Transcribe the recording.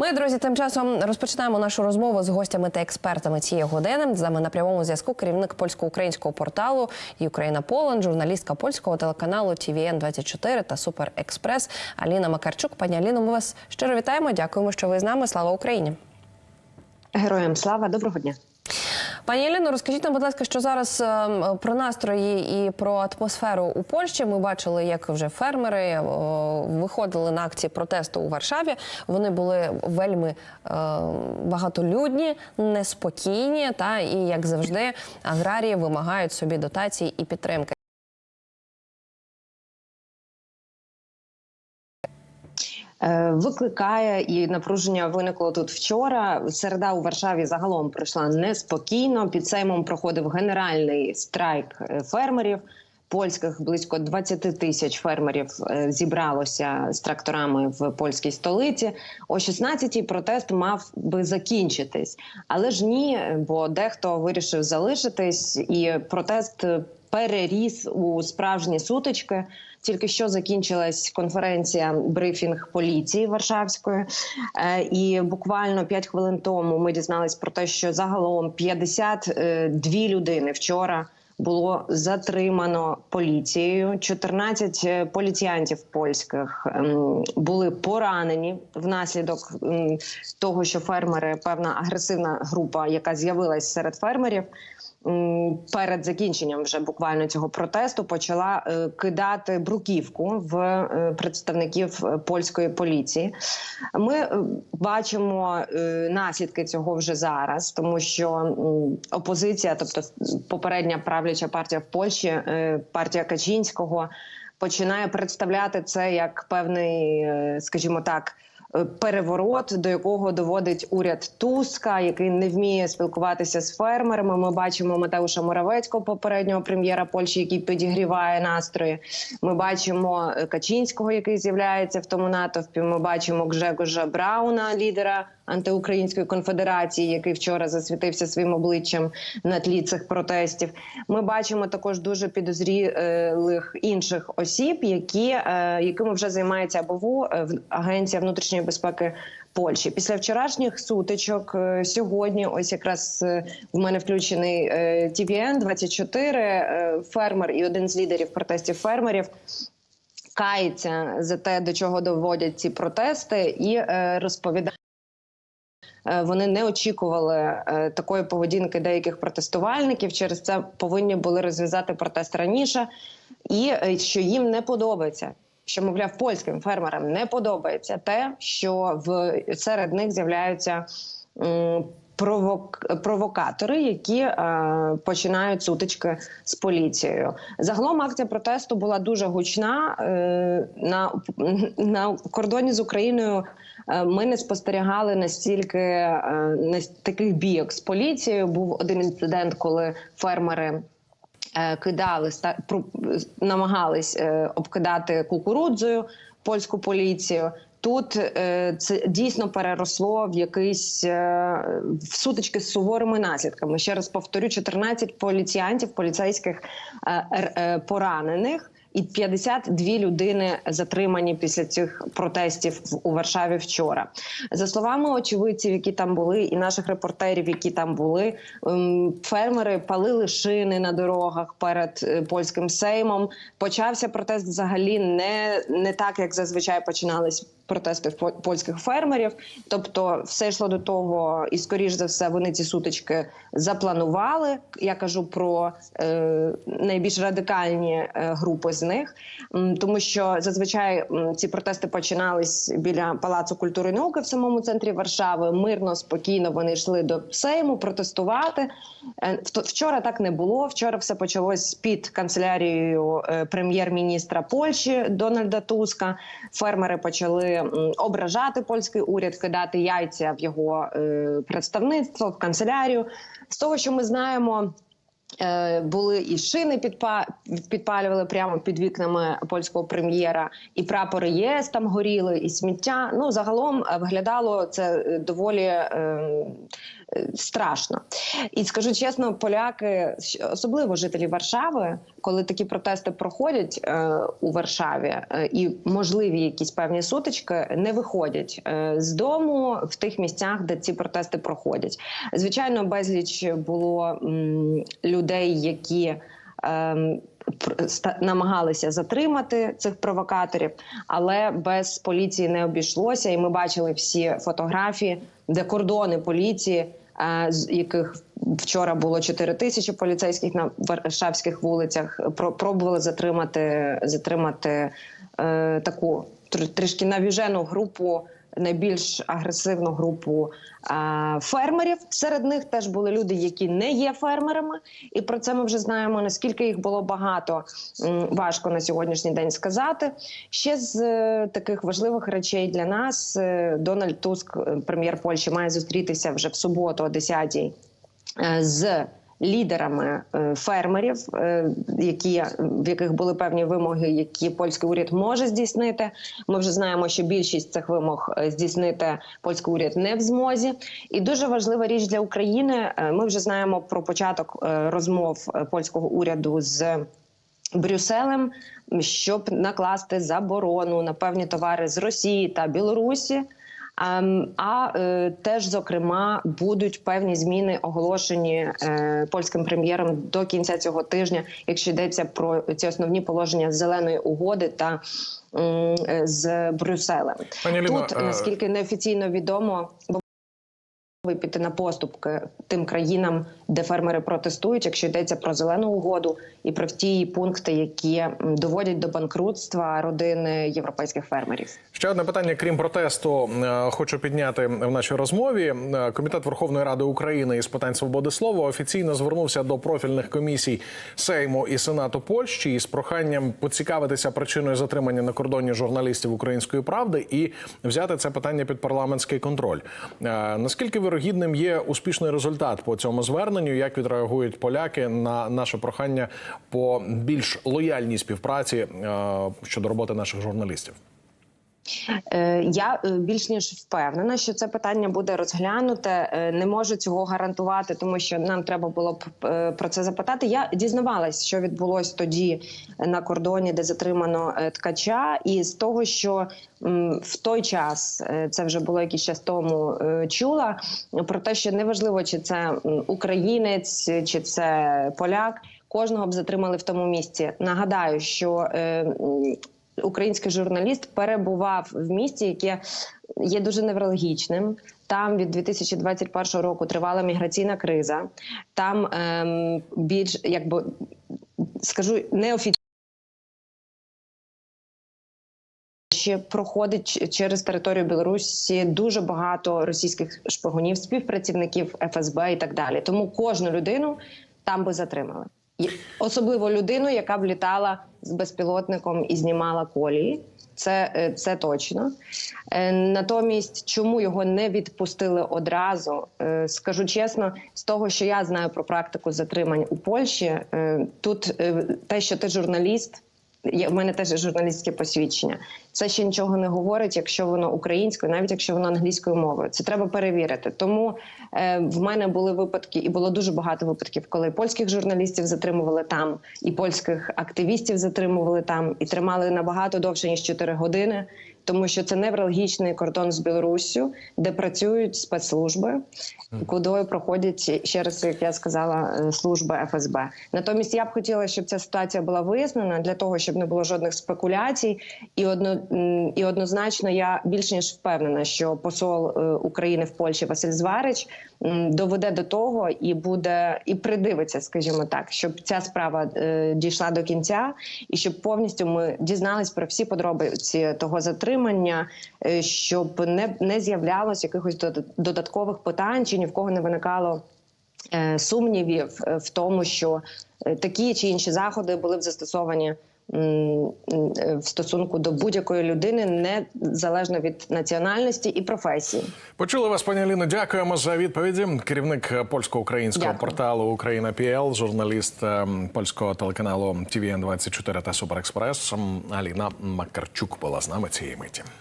Ми, друзі, тим часом розпочинаємо нашу розмову з гостями та експертами цієї години. З нами на прямому зв'язку керівник польсько-українського порталу Україна Полон, журналістка польського телеканалу tvn 24 та Супер Експрес Аліна Макарчук. Пані Аліно, ми вас щиро вітаємо. Дякуємо, що ви з нами. Слава Україні! Героям слава, доброго дня. Пані Єліно, розкажіть нам, будь ласка, що зараз е, про настрої і про атмосферу у Польщі. Ми бачили, як вже фермери е, виходили на акції протесту у Варшаві. Вони були вельми е, багатолюдні, неспокійні, та і як завжди, аграрії вимагають собі дотацій і підтримки. Викликає і напруження виникло тут вчора. Середа у Варшаві загалом пройшла неспокійно. Під Сеймом проходив генеральний страйк е, фермерів. Польських близько 20 тисяч фермерів е, зібралося з тракторами в польській столиці. О 16-й протест мав би закінчитись, але ж ні, бо дехто вирішив залишитись, і протест переріс у справжні сутички. Тільки що закінчилась конференція брифінг поліції Варшавської, Е, і буквально 5 хвилин тому ми дізнались про те, що загалом 52 людини вчора було затримано поліцією. 14 е, поліціянтів польських ем, були поранені внаслідок того, що фермери, певна агресивна група, яка з'явилась серед фермерів. Перед закінченням вже буквально цього протесту почала е, кидати бруківку в е, представників е, польської поліції. Ми бачимо наслідки цього вже зараз, тому що опозиція, тобто попередня правляча партія в Польщі, партія Качинського, починає представляти це як певний, скажімо так. Е, Переворот, до якого доводить уряд Туска, який не вміє спілкуватися з фермерами. Ми бачимо Матеуша Моравецького, попереднього прем'єра Польщі, який підігріває настрої. Ми бачимо е, Качинського, який з'являється в тому натовпі. Ми бачимо Гжегожа Брауна, лідера антиукраїнської конфедерації, який вчора засвітився своїм обличчям на тлі цих протестів. Ми бачимо також дуже підозрілих інших осіб, які е, якими вже займається АБВУ, е, агенція внутрішньої безпеки. Польщі після вчорашніх сутичок е, сьогодні, ось якраз в мене включений TVN 24 е, фермер і один з лідерів протестів фермерів кається за те, до чого доводять ці протести, і розповідає. Е, Вони не очікували е, такої поведінки деяких протестувальників. Через це повинні були розв'язати протест раніше, і е, що їм не подобається. Що мовляв, польським фермерам не подобається те, що в серед них з'являються провок, провокатори, які е, починають сутички з поліцією. Загалом акція протесту була дуже гучна е, на, на кордоні з Україною. Е, Ми не спостерігали настільки е, на таких бійок з поліцією. Був один інцидент, коли фермери. е, Кидали намагались обкидати кукурудзою польську поліцію. Тут е, це дійсно переросло в якийсь е, в сутички з суворими наслідками. Ще раз повторю: 14 поліціянтів, поліцейських е, поранених. І 52 людини затримані після цих протестів у Варшаві вчора. За словами очевидців, які там були, і наших репортерів, які там були, ем, фермери палили шини на дорогах перед е, польським сеймом. Почався протест взагалі не, не так, як зазвичай починались протести польських фермерів. Тобто, все йшло до того, і скоріш за все, вони ці сутички запланували. Я кажу про е, найбільш радикальні е, групи з них, тому що зазвичай ці протести починались біля палацу культури і науки в самому центрі Варшави. Мирно, спокійно вони йшли до Сейму протестувати. Е, Вчора так не було. Вчора все почалось під канцелярією е, прем'єр-міністра Польщі Дональда Туска. Фермери почали ображати польський уряд, кидати яйця в його е, представництво в канцелярію. З того, що ми знаємо. Е, Були і шини підпа- підпалювали прямо під вікнами польського прем'єра, і прапори ЄС там горіли, і сміття. Ну загалом е, виглядало це е, доволі е, страшно. І скажу чесно, поляки, особливо жителі Варшави, коли такі протести проходять е, у Варшаві, е, і можливі якісь певні сутички, не виходять е, з дому в тих місцях, де ці протести проходять. Звичайно, безліч було людей, які. Намагалися затримати цих провокаторів, але без поліції не обійшлося. І ми бачили всі фотографії, де кордони поліції, е, з яких вчора було 4 тисячі поліцейських на варшавських вулицях, про- пробували затримати, затримати е, таку трішки навіжену групу. Найбільш агресивну групу е, фермерів. Серед них теж були люди, які не є фермерами, і про це ми вже знаємо. Наскільки їх було багато, важко на сьогоднішній день сказати. Ще з е, таких важливих речей для нас е, Дональд Туск, е, прем'єр Польщі, має зустрітися вже в суботу о 10-й е, з лідерами е, фермерів, е, які в яких були певні вимоги, які польський уряд може здійснити. Ми вже знаємо, що більшість цих вимог е, здійснити польський уряд не в змозі. І дуже важлива річ для України. е, Ми вже знаємо про початок е, розмов е, польського уряду з. Брюсселем, щоб накласти заборону на певні товари з Росії та Білорусі. Ем, А е, теж, зокрема, будуть певні зміни оголошені е, польським прем'єром до кінця цього тижня, якщо йдеться про ці основні положення зеленої угоди та е, з Брюсселем. Пані Тут наскільки неофіційно відомо, бо піти на поступки тим країнам, де фермери протестують, якщо йдеться про зелену угоду і про ті пункти, які доводять до банкрутства родини європейських фермерів. Ще одне питання, крім протесту, е, хочу підняти в нашій розмові. Е, Комітет Верховної Ради України із питань свободи слова офіційно звернувся до профільних комісій Сейму і Сенату Польщі із проханням поцікавитися причиною затримання на кордоні журналістів Української правди і взяти це питання під парламентський контроль. Е, Наскільки вирогідним є успішний результат по цьому зверненню? Як відреагують поляки на наше прохання по більш лояльній співпраці е, щодо роботи наших журналістів? Е, Я е, більш ніж впевнена, що це питання буде розглянуте. Е, Не можу цього гарантувати, тому що нам треба було б про це запитати. Я дізнавалась, що відбулось тоді на кордоні, де затримано ткача, і з того, що в той час це вже було якийсь час тому чула про те, що неважливо, чи це українець, чи це поляк. Кожного б затримали в тому місці. Нагадаю, що український журналіст перебував в місті, яке є дуже неврологічним. Там від 2021 року тривала міграційна криза. Там ем, більш якби скажу неофіційно. Ще проходить через територію Білорусі дуже багато російських шпигунів, співпрацівників ФСБ і так далі. Тому кожну людину там би затримали. Особливо людину, яка б літала з безпілотником і знімала колії. Це, е, це точно. Е, Натомість, чому його не відпустили одразу? Е, Скажу чесно, з того, що я знаю про практику затримань у Польщі, тут те, що ти журналіст, в мене теж журналістське посвідчення. Це ще нічого не говорить, якщо воно українською, навіть якщо воно англійською мовою. Це треба перевірити. Тому е, в мене були випадки, і було дуже багато випадків, коли польських журналістів затримували там, і польських активістів затримували там, і тримали набагато довше ніж 4 години. Тому що це неврологічний кордон з Білоруссю, де працюють спецслужби, куди проходять ще раз, як я сказала, е, служби ФСБ. Натомість я б хотіла, щоб ця ситуація була вияснена для того, щоб не було жодних спекуляцій, і одно і однозначно я більш ніж впевнена, що посол е, України в Польщі Василь Зварич доведе до того і буде і придивиться, скажімо так, щоб ця справа е, дійшла до кінця, і щоб повністю ми дізнались про всі подробиці того затримання, е, щоб не, не з'являлось якихось дод- додаткових питань, чи ні в кого не виникало е, сумнівів е, в тому, що такі чи інші заходи були б застосовані в стосунку до будь-якої людини, незалежно від національності і професії. Почули вас, пані Аліно. Дякуємо за відповіді. Керівник польсько-українського порталу Україна Піл, журналіст ем, польського телеканалу ТВН 24 та Суперекспрес Аліна Макарчук була з нами цієї миті.